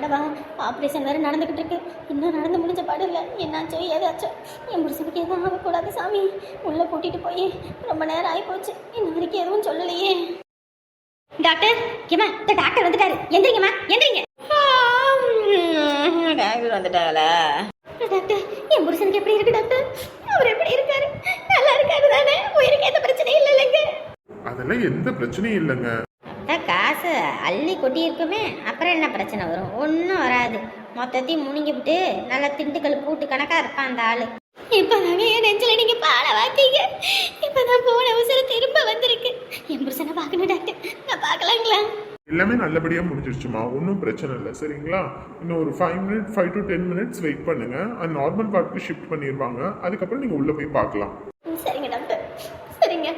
ஆண்டவா ஆப்ரேஷன் வேறு நடந்துக்கிட்டு இருக்கு. இன்னும் நடந்து முடிஞ்ச பாடு இல்லை. என்னாச்சோ ஏதாச்சோ. என் புருஷனுக்கு எதுவும் ஆகக்கூடாது சாமி. உள்ளே கூட்டிகிட்டு போய் ரொம்ப நேரம் ஆகி போச்சு இன்ன வரைக்கும் எதுவும் சொல்லலையே. டாக்டர் ஏமா இந்த டாக்டர் வந்துட்டாரு. எந்திரிங்கம்மா எந்திரிங்க. டாக்டர் வந்துட்டாங்களா டாக்டர் என் புருஷனுக்கு எப்படி இருக்கு டாக்டர்? அவர் எப்படி இருக்காரு? நல்லா இருக்காரு தானே? உயிருக்கு எந்த பிரச்சனையும் இல்லை இல்லைங்க அதெல்லாம் எந்த பிரச்சனையும் இல்லைங்க. அதான் காசு அள்ளி கொட்டி இருக்குமே அப்புறம் என்ன பிரச்சனை வரும்? ஒன்றும் வராது. மொத்தத்தையும் முழுங்கிவிட்டு நல்லா திண்டுக்கல் கூட்டு கணக்காக இருப்பான் அந்த ஆளு. இப்போ தாங்க என் நெஞ்சில் நீங்க பாட வாக்கீங்க இப்போ தான் போன அவசரம் திரும்ப வந்திருக்கு. என் புருஷனை பார்க்கணும் டாக்டர். நான் பார்க்கலாங்களா? எல்லாமே நல்லபடியாக முடிஞ்சிருச்சுமா? ஒன்றும் பிரச்சனை இல்லை. சரிங்களா? இன்னும் ஒரு five minute five to ten minutes wait பண்ணுங்க. அது நார்மல் பார்ட்க்கு ஷிஃப்ட் பண்ணிடுவாங்க அதுக்கப்புறம் நீங்கள் உள்ளே போய் பார்க்கலாம். சரிங்க டாக்டர். சரிங்க.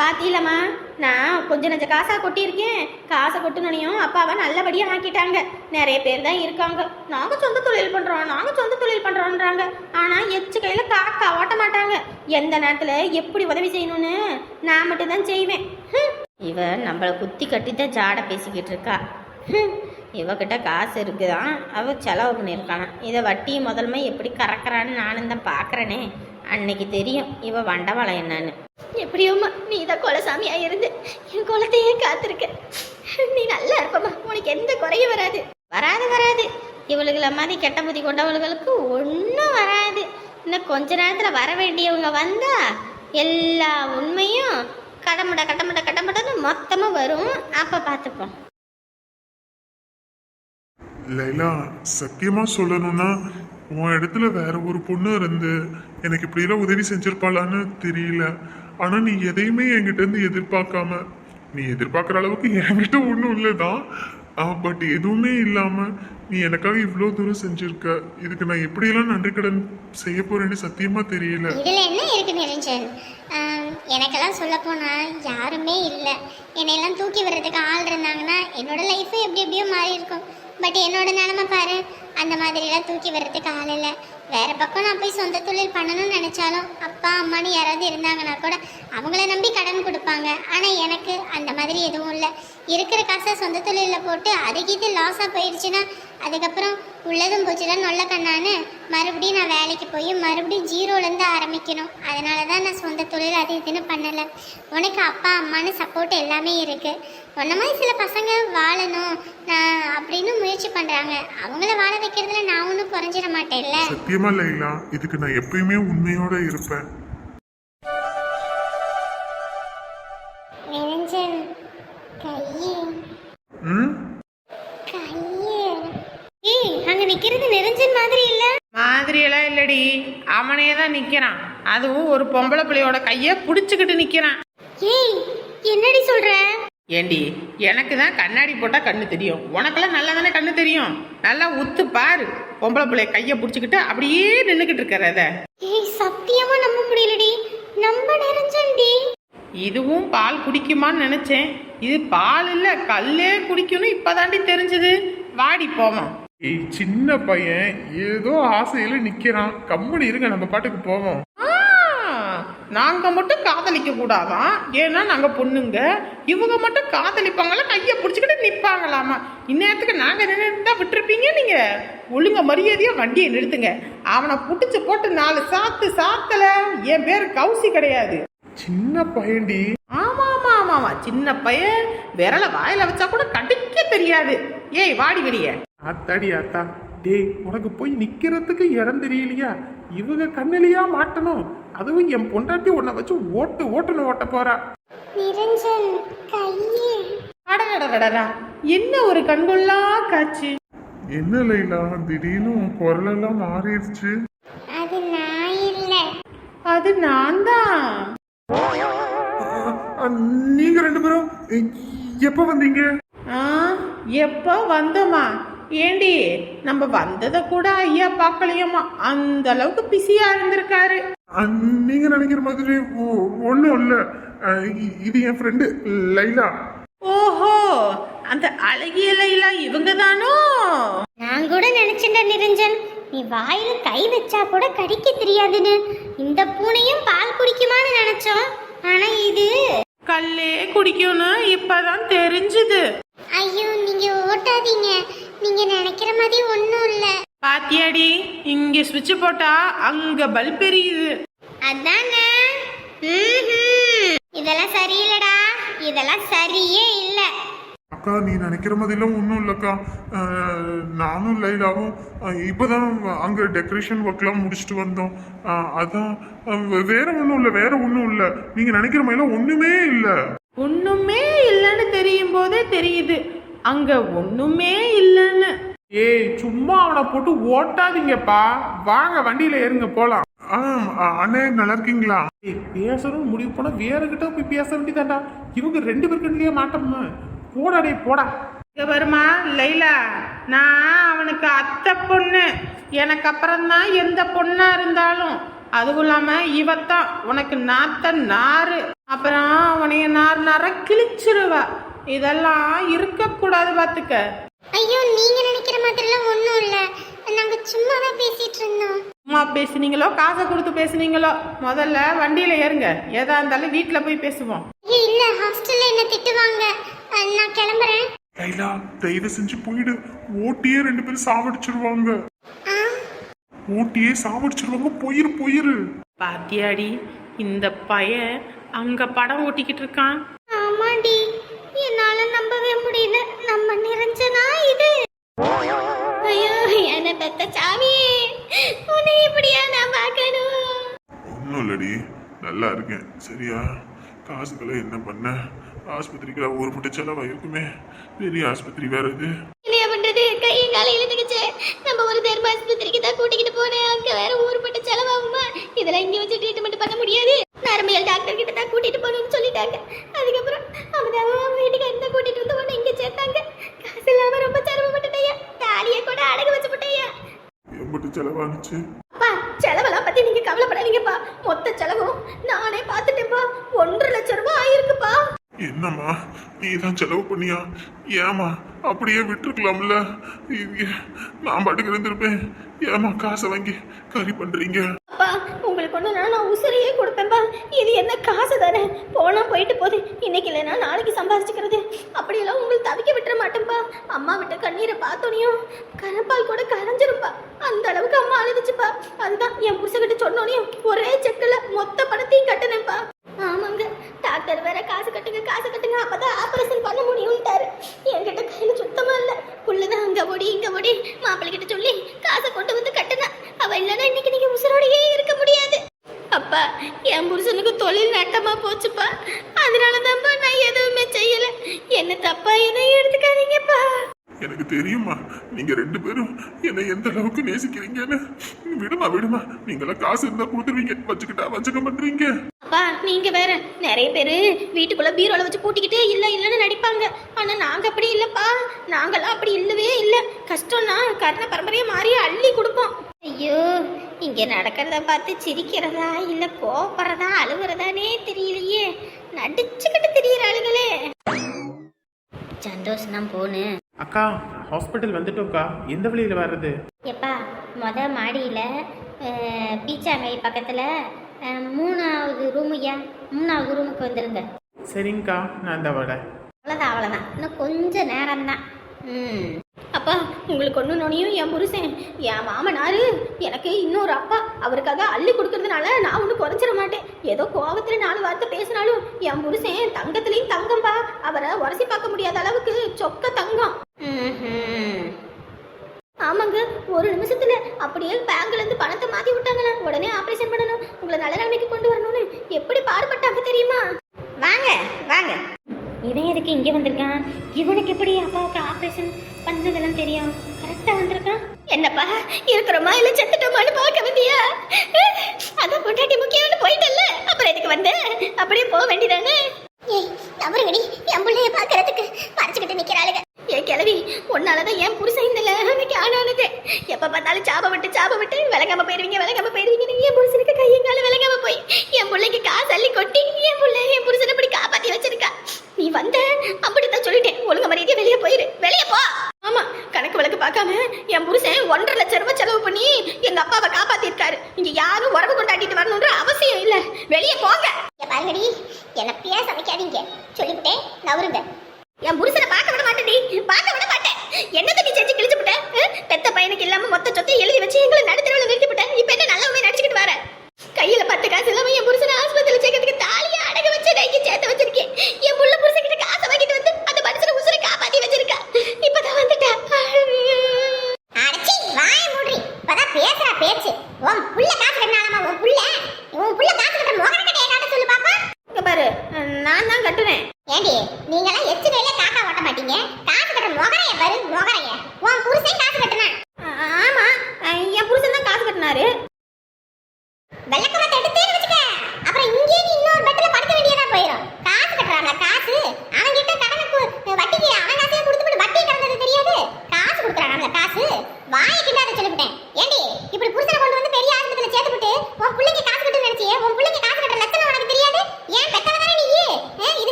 பாத்தீங்களம்மா நான் கொஞ்சம் நஞ்ச காசாக கொட்டியிருக்கேன். காசை கொட்டுனனையும் அப்பாவை நல்லபடியாக ஆக்கிட்டாங்க. நிறைய பேர் தான் இருக்காங்க. நாங்கள் சொந்த தொழில் பண்ணுறோம் நாங்கள் சொந்த தொழில் பண்ணுறோன்றாங்க ஆனால் எச்சு கையில் காக்கா ஓட்ட மாட்டாங்க. எந்த நேரத்தில் எப்படி உதவி செய்யணும்னு நான் மட்டும்தான் செய்வேன். ஹம். இவ நம்மளை குத்தி கட்டி தான் ஜாட பேசிக்கிட்டு இருக்கா. இவகிட்ட காசு இருக்குதான் அவ செலவு பண்ணியிருக்கானா? இதை வட்டி முதல்மே எப்படி கறக்குறான்னு நானும் தான் பார்க்குறேனே அன்னைக்கு தெரியும் இவ வண்டவாளம் என்னன்னு. எப்படியோம்மா நீ தான் குலசாமியாக இருந்து என் குலத்தையே காத்திருக்க. நீ நல்லா இருப்பம்மா. உனக்கு எந்த குறையும் வராது. வராது வராது. இவளுகளை மாதிரி கெட்ட புத்தி கொண்டவளுகளுக்கு ஒன்றும் வராது. இன்னும் கொஞ்ச நேரத்தில் வர வேண்டியவங்க வந்தா எல்லா உண்மையும் கடமுட கடமுட கடமுடன்னு மொத்தமாக வரும். அப்போ பார்த்துப்போம். லைலா சத்தியமா சொல்லணும்னா உன் இடத்துல வேற ஒரு பொண்ணு இருந்து எனக்கு இப்படியெல்லாம் உதவி செஞ்சிருப்பாளான்னு தெரியல. ஆனா நீ எதையுமே என்கிட்ட இருந்து எதிர்பார்க்காம நீ எதிர்பார்க்குற அளவுக்கு என்கிட்ட ஒன்றும் இல்லைதான் பட் எதுவுமே இல்லாமல் நீ எனக்காக இவ்வளோ தூரம் செஞ்சுருக்க. இதுக்கு நான் எப்படியெல்லாம் நன்றி கடன் செய்ய போறேன்னு சத்தியமாக தெரியல. இதில் என்ன இருக்கு நிரஞ்சன்? எனக்கெல்லாம் சொல்ல போனால் யாருமே இல்லை. என்னையெல்லாம் தூக்கி விடுறதுக்கு ஆள் இருந்தாங்கன்னா என்னோட லைஃபும் எப்படி எப்படியோ மாறி இருக்கும் பட் என்னோட நிலமை பாரு அந்த மாதிரிலாம் தூக்கி விடுறதுக்கு ஆள் இல்லை. வேற பக்கம் நான் போய் சொந்த தொழில் பண்ணணும்னு நினச்சாலும் அப்பா அம்மான்னு யாராவது இருந்தாங்கன்னா கூட அவங்கள நம்பி கடன் கொடுப்பாங்க. ஆனால் எனக்கு அந்த மாதிரி எதுவும் இல்லை. இருக்கிற காசை சொந்த தொழிலில் போட்டு அதுக்கு இது லாஸாக போயிடுச்சுன்னா அதுக்கப்புறம் உள்ளதும் போச்சுடா நொல்ல கண்ணான்னு மறுபடியும் நான் வேலைக்கு போய் மறுபடியும் ஜீரோலேருந்து ஆரம்பிக்கணும். அதனால தான் நான் சொந்த தொழில் அது இதுன்னு பண்ணலை. உனக்கு அப்பா அம்மான்னு சப்போர்ட் எல்லாமே இருக்குது உன்ன மாதிரி சில பசங்க வாழணும் நான் அப்படின்னு முயற்சி பண்ணுறாங்க அவங்கள வாழ வைக்கிறதுல நான் ஒன்றும் குறைஞ்சிட மாட்டேன்ல. சத்தியமா லைலா இதுக்கு நான் எப்பயுமே உண்மையோட இருப்பேன். நிரஞ்சன் கையே ம் கையே ஏய் அங்க நிக்கிறது நிரஞ்சன் மாதிரி இல்ல மாதிரியெல்லாம் இல்லடி அவனே தான் நிக்கிறான். அதுவும் ஒரு பொம்பளை பிள்ளையோட கைய புடிச்சுக்கிட்டு நிக்கிறான். ஏய் என்னடி சொல்ற? ஏண்டி எனக்கு தான் கண்ணாடி போட்டா கண்ணு தெரியும். உனக்கெல்லாம் நல்லா தானே கண்ணு தெரியும்? நல்லா உத்து பாரு. பொம்பளை பிள்ளைய கைய புடிச்சுக்கிட்டு அப்படியே நின்னுக்கிட்டு இருக்கிறத ஏய் சத்தியமா நம்ப முடியலடி. நம்ம நிரஞ்சன்டி இதுவும் பால் குடிக்குமான்னு நினைச்சேன். இது பால் இல்ல கல்லே குடிக்கும்னு இப்பதாண்டி தெரிஞ்சது. வாடி போவோம். ஏய் சின்ன பையன் ஏதோ ஆசையில நிக்கிறான். கம்முனு இருங்க நம்ம பாட்டுக்கு போவோம். ஆ, நாங்க மட்டும் காதலிக்க கூடாதான் ஏன்னா நாங்க பொண்ணுங்க. இவங்க மட்டும் காதலிப்பாங்களா கைய புடிச்சுக்கிட்டு நிப்பாங்களாமா? இந்நேரத்துக்கு நாங்க நின்று விட்டுருப்பீங்க நீங்க? ஒழுங்க மரியாதையா வண்டியை நிறுத்துங்க. அவனை புடிச்சு போட்டு நாலு சாத்து சாத்தல. என் பேர் கௌசி கிடையாது. சின்ன பையன்டி. ஆமா ஆமா ஆமா ஆமா சின்ன பையன். விரல வாயில வச்சா கூட கடிக்க தெரியாது. ஏய் வாடி வெளிய. ஆத்தாடி ஆத்தா டேய் உனக்கு போய் நிக்கிறதுக்கு இடம் தெரியலையா? இவங்க கண்ணிலையா மாட்டணும். அதுவும் என் பொண்டாட்டி உன்னை வச்சு ஓட்டு ஓட்டுன்னு ஓட்ட போறா. நிரஞ்சன் கையே. அடடடடடா என்ன ஒரு கண்கொள்ளா காட்சி. என்ன லைலா? திடீர்னு உன் குரலெல்லாம் மாறிடுச்சு. அது நான் இல்லை. அது நான் தான். அ, நீங்க ரெண்டு பேரும் எப்ப வந்தீங்க? ஆ, எப்போ வந்தோமா? ஏண்டி நம்ம வந்ததை கூட ஐயா பார்க்கலையம்மா. அந்த அளவுக்கு பிஸியா இருந்திருக்காரு. நீங்க நினைக்கிற மாதிரி ஒ- ஒண்ணும் இல்ல. இது என் ஃப்ரெண்டு லைலா. ஓஹோ அந்த அழகிய லைலா இவங்க தானோ நான் கூட நினைச்சேன்டா நிரஞ்சன். நீ வாயில கை வச்சா கூட கடிக்க தெரியாதுன்னு. இந்த பூனையும் பால் குடிக்குமான்னு நினைச்சோம். ஆனா இது கல்லே குடிக்கும்னு இப்பதான் தெரிஞ்சுது. பயப்படாதீங்க நீங்க நினைக்கிற மாதிரி ஒன்றும் இல்லை. பாத்தியாடி இங்க சுவிட்ச் போட்டா அங்க பல்ப் எரியுது. அதானே? ம்ஹும். இதெல்லாம் சரியில்லடா. இதெல்லாம் சரியே இல்லை. அக்கா நீ நினைக்கிற மாதிரிலாம் ஒன்றும் இல்லைக்கா. நானும் லைலாவும் இப்போதான் அங்கே டெக்கரேஷன் ஒர்க்லாம் முடிச்சுட்டு வந்தோம். அதான் வேற ஒன்றும் இல்லை வேற ஒன்றும் இல்லை. நீங்கள் நினைக்கிற மாதிரிலாம் ஒன்றுமே இல்லை. தெரியுது. அங்க ஒண்ணுமே இல்லைன்னு. ஏய் சும்மா அவனை போட்டு ஓட்டாதீங்கப்பா. வாங்க வண்டியில ஏறுங்க போலாம். அண்ணே நல்லா இருக்கீங்களா? ஏய் பேசணும் முடிவு போனா வேற கிட்ட போய் பேச வேண்டியதாண்டா இவங்க ரெண்டு பேருக்கிட்டயே மாட்டோமா? போடா டேய் போடா. இங்க வருமா லைலா? நான் அவனுக்கு அத்தை பொண்ணு. எனக்கு அப்புறம் தான் எந்த பொண்ணா இருந்தாலும். அதுவும் இல்லாம இவத்தான். உனக்கு நாத்த நாறு அப்புறம் உனைய நார் நார கிழிச்சிருவா. இதெல்லாம் இருக்கக்கூடாது பாத்துக்க. ஐயோ நீங்க நினைக்கிற மாதிரிலாம் ஒன்றும் இல்லை. நாங்க சும்மா தான் பேசிட்டு இருந்தோம். சும்மா பேசுனீங்களோ? காசை கொடுத்து பேசுனீங்களோ? முதல்ல வண்டியில ஏறுங்க. ஏதா இருந்தாலும் வீட்டுல போய் பேசுவோம். இல்ல ஹாஸ்டல்ல என்ன திட்டுவாங்க? நான் கிளம்புறேன். லைலா தயவு செஞ்சு போயிடு. ஓட்டியே ரெண்டு பேரும் சாவடிச்சிருவாங்க. ஆ? ஓட்டியே சாவடிச்சிருவாங்க. போயிரு போயிரு. பாத்தியாடி இந்த பையன் அங்க படம் ஓட்டிக்கிட்டு இருக்கான். ஆமாடி. முடியல நம்ம நிரஞ்சனா இது? ஐயோ என்ன பெத்த சாமி உன்னை இப்படியா நான் பார்க்கணும்? ஒன்றும் இல்லடி நல்லா இருக்கேன். சரியா? காசுகளை என்ன பண்ண? ஆஸ்பத்திரிக்கு ஒரு முட்டை செலவா இருக்குமே பெரிய ஆஸ்பத்திரி வேற இது. இல்லையா பண்றது? கையும் காலை இழுத்துக்கிச்சு. நம்ம ஒரு தர்ம ஆஸ்பத்திரிக்கு தான் கூட்டிக்கிட்டு போனேன். அங்க வேற ஊருப்பட்ட செலவாகுமா? இதெல்லாம் இங்க வச்சு ட்ரீட்மெண்ட் பண்ண முடியாது. நரம்பியல் டாக்டர் கிட்ட தான் கூட்டிட்டு போகணும்னு சொல்லிட்டாங்க. அதுக்கப்புறம் அவங்க வீட்டுக்கு கூட்டிட்டு வந்து உடனே இங்க சேர்த்தாங்க. காசு இல்லாம ரொம்ப சிரமப்பட்டுட்டேயா தாலியை கூட அடகு வச்சு போட்டேயா எம்பிட்டு செலவானுச்சு. அப்பா செலவெல்லாம் பத்தி நீங்க கவலைப்படாதீங்கப்பா. மொத்த செலவும் நானே பார்த்துட்டேன்ப்பா. ஒன்றரை லட்சம் ரூபாய் ஆயிருக்குப்பா. என்னம்மா நீ தான் செலவு பண்ணியா? ஏமா அப்படியே விட்டுருக்கலாம்ல? நான் பாட்டுக்கு இருந்திருப்பேன். ஏமா காசை வாங்கி கறி பண்றீங்க? அப்பா உங்களுக்கு நான் உசுரையே கொடுப்பேன்ப்பா இது என்ன காசு தானே? போனால் போயிட்டு போகுது இன்னைக்கு இல்லைன்னா நாளைக்கு சம்பாதிச்சுக்கிறது. அப்படியெல்லாம் உங்களுக்கு தவிக்க விட்டுற மாட்டேன்ப்பா அம்மா விட்ட கண்ணீரை பார்த்தோனையும் கரப்பால் கூட கரைஞ்சிரும்பா. அந்த அளவுக்கு அம்மா அழுதுச்சுப்பா. அதுதான் என் புருஷகிட்ட சொன்னோனையும் ஒரே செக்கில் மொத்த பணத்தையும் கட்டினேன்ப்பா ஆமாங்க. டாக்டர் வேற காசு கட்டுங்க காசு கட்டுங்க. அப்பதான் ஆபரேஷன் பண்ண முடியும்ட்டாரு. என்கிட்ட கையில சுத்தமா இல்லை. புள்ளதான் அங்க ஓடி இங்க ஓடி மாப்பிள்ளை கிட்ட சொல்லி காசை கொண்டு வந்து கட்டுனா அவ இல்லைன்னா இன்னைக்கு நீங்க உசுரோடையே இருக்க முடியாது. அப்பா என் புருஷனுக்கு தொழில் நட்டமா போச்சுப்பா. அதனாலதான்ப்பா நான் எதுவுமே செய்யல. என்ன தப்பா எதையும் எடுத்துக்காதீங்கப்பா. எனக்கு தெரியுமா நீங்க ரெண்டு பேரும் என்னை எந்த அளவுக்கு நேசிக்கிறீங்கன்னு. விடுமா விடுமா நீங்களாம் காசு இருந்தா கொடுத்துருவீங்க வச்சுக்கிட்டா வச்சுக்க பண்றீங்க. அப்பா நீங்க வேற நிறைய பேர் வீட்டுக்குள்ள பீரோல வச்சு பூட்டிக்கிட்டு இல்ல இல்லன்னு நடிப்பாங்க. ஆனா நாங்க அப்படி இல்லப்பா. நாங்கெல்லாம் அப்படி இல்லவே இல்ல. கஷ்டம்னா கர்ண பரம்பரையை மாறி அள்ளி கொடுப்போம். ஐயோ இங்க நடக்கிறத பார்த்து சிரிக்கிறதா இல்ல கோபப்படுறதா அழுகுறதானே தெரியலையே. நடிச்சுக்கிட்டு திரியிற ஆளுங்களே. சந்தோஷம் தான் போனு. அக்கா ஹாஸ்பிட்டல் வந்துட்டோம்க்கா. எந்த வழியில வர்றது? எப்பா மொத மாடியில் பீச்சாங்கை பக்கத்தில் மூணாவது ரூம் ஐயா மூணாவது ரூமுக்கு வந்துருங்க சரிங்கக்கா நான் இந்த வரேன். அவ்வளோதான் அவ்வளோதான் இன்னும் கொஞ்ச நேரம்தான். ம் அப்பா உங்களுக்கு ஒன்று நோனியும் என் புருஷன் என் மாமனாரு எனக்கு இன்னொரு அப்பா. அவருக்காக அள்ளி கொடுக்கறதுனால நான் ஒன்றும் குறைச்சிட மாட்டேன். ஏதோ கோபத்தில் நாலு வார்த்தை பேசினாலும் என் புருஷன் தங்கத்துலேயும் தங்கம்பா. அவரை உரசி பார்க்க முடியாத அளவுக்கு சொக்க தங்கம். ஆமாங்க ஒரு நிமிஷத்துல அப்படியே பேங்க்ல இருந்து பணத்தை மாத்தி விட்டாங்களா? உடனே ஆபரேஷன் பண்ணணும். உங்களை நல்ல நிலைமைக்கு கொண்டு வரணும்னு எப்படி பாடுபட்டாங்க தெரியுமா? வாங்க வாங்க. இவன் எதுக்கு இங்கே வந்திருக்கான்? இவனுக்கு எப்படி அப்பாவுக்கு ஆப்ரேஷன் பண்ணதெல்லாம் தெரியும்? கரெக்டாக வந்திருக்கான்? என்னப்பா இருக்கிறோமா இல்ல செத்துட்டோமான்னு பார்க்க வந்தியா? அதான் பொண்டாட்டி முக்கியம்னு போயிட்டல்ல. அப்புறம் எதுக்கு வந்த? அப்படியே போக வேண்டியதானே? ஏய் நபருங்கடி என் பிள்ளைய பார்க்கறதுக்கு மறைச்சுக்கிட்டு நிக்கிறாளுங்க ஏ கிளவி உன்னாலதான் என் புருஷன் இந்த நிலைமைக்கு ஆனானது எப்ப பார்த்தாலும் சாப விட்டு சாப விட்டு விளங்காம போயிருவீங்க விளங்காம போயிருவீங்க என் புருஷனுக்கு கையங்கால விளங்காம போய் என் பிள்ளைக்கு காசு அள்ளி கொட்டி என் பிள்ளை என் புருஷனை இப்படி காப்பாத்தி வச்சிருக்கா நீ வந்த அப்படித்தான் சொல்லிட்டேன் ஒழுங்க மரியாதை வெளியே போயிரு வெளியே போ ஆமா கணக்கு வழக்கு பார்க்காம என் புருஷன் ஒன்றரை லட்சம் ரூபாய் செலவு பண்ணி எங்க அப்பாவை காப்பாத்திருக்காரு இங்க யாரும் உறவு கொண்டாடிட்டு வரணுன்ற அவசியம் இல்ல வெளியே போங்க இங்க பாருங்கடி என்ன பேச வைக்காதீங்க சொல்லிவிட்டேன் நவருங்க என் புருஷனை பார்க்க விட மாட்டேன் பார்க்க விட மாட்டேன் இங்க காசு கட்டுற முகரைய பாரு முகரைய. உன் புருஷன் காசு கட்டுனான்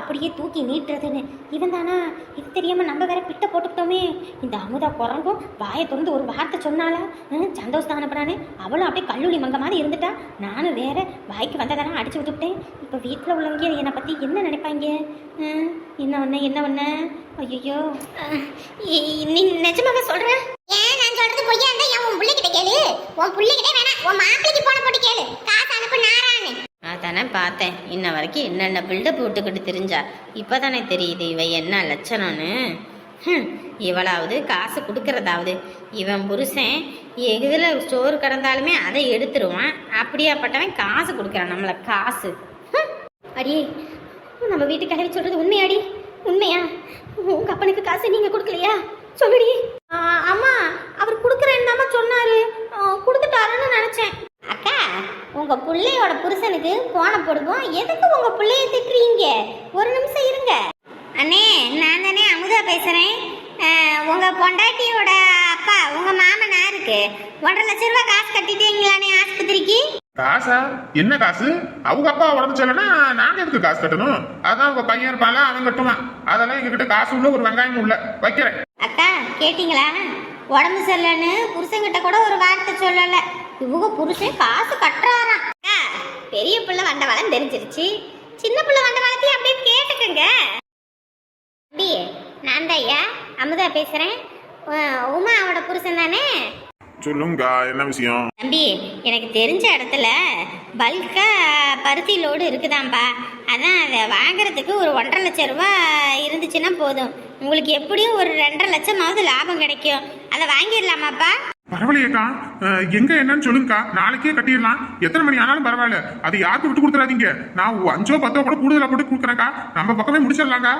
அப்படியே தூக்கி நீட்டுறதுன்னு. இவன் தானா இது தெரியாமல் நம்ம வேற பிட்டை போட்டுக்கிட்டோமே. இந்த அமுதா குரங்கும் வாயை திறந்து ஒரு வார்த்தை சொன்னாலா ஹம், சந்தோஷம் அனுப்புறானே அவளும் அப்படியே கல்லூரி மங்க மாதிரி இருந்துட்டா. நானும் வேற வாய்க்கு வந்ததெல்லாம் அடிச்சு விட்டுவிட்டேன். இப்போ வீட்டில் உள்ளவங்க என்னை பற்றி என்ன நினைப்பாங்க? என்ன ஒன்று என்ன ஒன்று ஐயோ நீ நிஜமாக சொல்கிறேன் ஏன் நான் சொல்கிறது பொய்யா இருந்தால் ஏன் உன் பிள்ளைகிட்ட கேளு? உன் பிள்ளைகிட்டே வேணாம். உன் மாப்பிள்ளைக்கு போன போட்டு கேளு. தானே பார்த்தேன். இன்ன வரைக்கும் என்னென்ன பில்டப் போட்டுக்கிட்டு தெரிஞ்சா இப்போதானே தெரியுது இவ என்ன லட்சணம்னு. இவளாவது காசு கொடுக்கறதாவது. இவன் புருஷன் எதில் சோறு கடந்தாலுமே அதை எடுத்துருவான். அப்படியாப்பட்டவன் காசு கொடுக்குறான் நம்மளை காசு. அடி நம்ம வீட்டு கிளவி சொல்றது உண்மையாடி? உண்மையா? உங்க அப்பனுக்கு காசு நீங்க கொடுக்கலையா? சொல்லுடி. ஆமா அம்மா அவர் கொடுக்குறேன்னு தாம்மா சொன்னாரு ஆ, கொடுத்துட்டாருன்னு நினைச்சேன் அக்கா உங்க பிள்ளையோட புருஷனுக்கு போன போடுவோம். எதுக்கு உங்க பிள்ளைய திட்டுறீங்க? ஒரு நிமிஷம் இருங்க. அண்ணே நான் தானே அமுதா பேசுறேன். அஹ், உங்க பொண்டாட்டியோட அப்பா உங்க மாமனாருக்கு ஒன்றரை லட்ச ரூபாய் காசு கட்டிட்டீங்களானே ஆஸ்பத்திரிக்கு? காசா? என்ன காசு? அவங்க அப்பா உடம்பு சொல்லனா நாங்க எதுக்கு காசு கட்டணும்? அதான் உங்க பையன் இருப்பான்ல அவன் கட்டுவான். அதெல்லாம் எங்ககிட்ட காசு உள்ள ஒரு வெங்காயம் உள்ள வைக்கிறேன். அக்கா கேட்டிங்களா? உடம்பு சரியில்லைன்னு புருஷன்கிட்ட கூட ஒரு வார்த்தை சொல்லல. இவங்க புருஷன் காசு கட்டுறாராம். பெரிய பிள்ளை வண்டவாளம் தெரிஞ்சிருச்சு. சின்ன பிள்ளை வண்டவாளத்தையும் அப்படியே கேட்டுக்கங்க. தம்பி நான் தான் ஐயா. அமுதா பேசுறேன். உ- உமாவோட புருஷன் தானே? சொல்லுங்க என்ன விஷயம்? தம்பி எனக்கு தெரிஞ்ச இடத்துல பல்கா பருத்தி லோடு இருக்குதாம்பா. அதான் அதை வாங்குறதுக்கு ஒரு ஒன்றரை லட்சம் ரூபாய் இருந்துச்சுன்னா போதும். உங்களுக்கு எப்படியும் ஒரு ரெண்டரை லட்சமாவது லாபம் கிடைக்கும். அதை வாங்கிடலாமாப்பா? பரவாயில்லையேக்கா. எங்க என்னன்னு சொல்லுங்கக்கா. நாளைக்கே கட்டிடலாம். எத்தனை மணி ஆனாலும் பரவாயில்ல. அது யாருக்கு விட்டு கொடுத்துறாதீங்க. நான் அஞ்சோ பத்தோ கூட கூடுதலா போட்டு கொடுக்குறேன்க்கா. நம்ம பக்கமே முடிச்சிடலாங்க